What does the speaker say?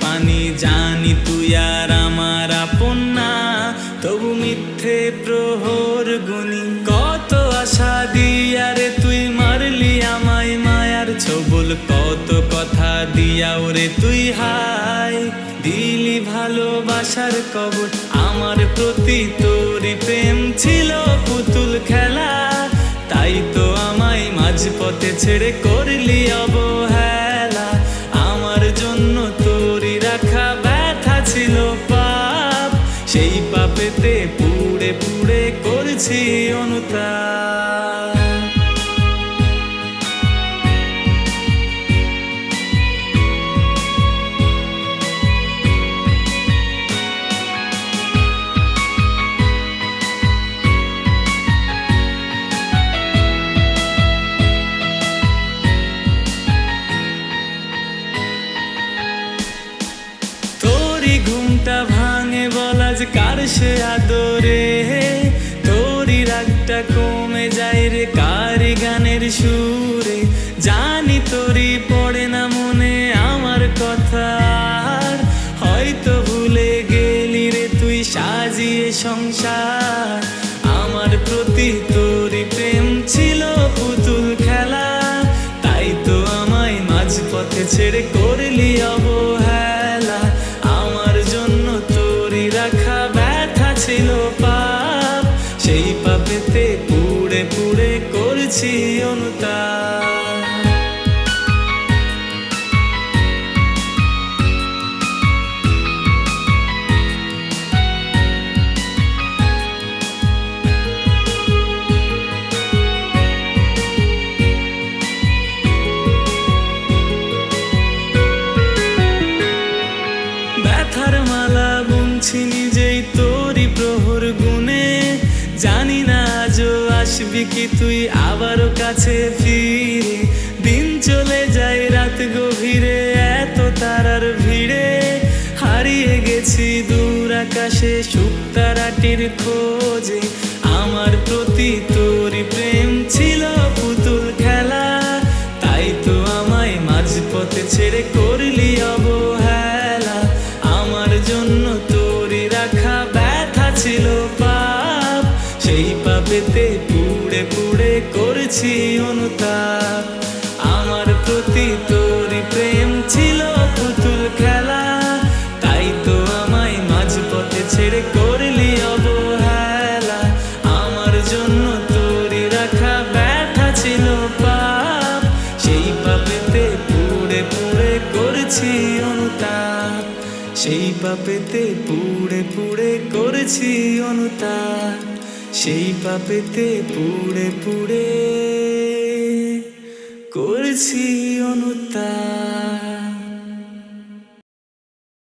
পানি জানি তুই আর আমার আপন তবু মিথ্যে প্রহর গুনি কত আশা দিয়ারে তুই মারলি আমায় মায়ার ছবল। কত কথা দিয়াও রে তুই হাই দিলি ভালোবাসার কবর। আমার প্রতি তোর প্রেম ছিল পুতুল খেলা। তাই তো আমায় মাঝপথে ছেড়ে করলি অবহেলা। আমার জন্য পুড়ে পুড়ে করছি অনুতাপ। সে আদরে, তোরই রাগটা কমে যায় রে কারি গানের সুরে? জানি তোরই পড়ে না মনে আমার কথা হয়তো ভুলে গেলি রে তুই সাজিয়ে সংসার। আমার প্রতি তোরই প্রেম ছিল পুতুল খেলা, তাই তো আমায় মাঝপথে ছেড়ে করছি অনুতাপ। আসবি কি তুই আবারও কাছে ফিরে? দিন চলে যায়, রাত গভীরে, এত তারার ভিড়ে। হারিয়ে গেছি দূর আকাশে শুক্তারাটির খোঁজে। আমার প্রতি তোরই প্রেম ছিল পুতুল খেলা। তাই তো আমায় মাঝপথে ছেড়ে পুড়ে করছি অনুতাপ। আমার প্রতি তোর প্রেম ছিল পুতুল খেলা। তাই তো আমায় মাঝপথে ছেড়ে করলি অবহেলা। আমার জন্য তোরই রাখা ব্যথা ছিল পাপ। সেই পাপেতে পুড়ে পুড়ে করছি অনুতাপ। সেই পাপেতে পুড়ে পুড়ে করেছি অনুতাপ। সেই পাপেতে পুড়ে পুড়ে করেছি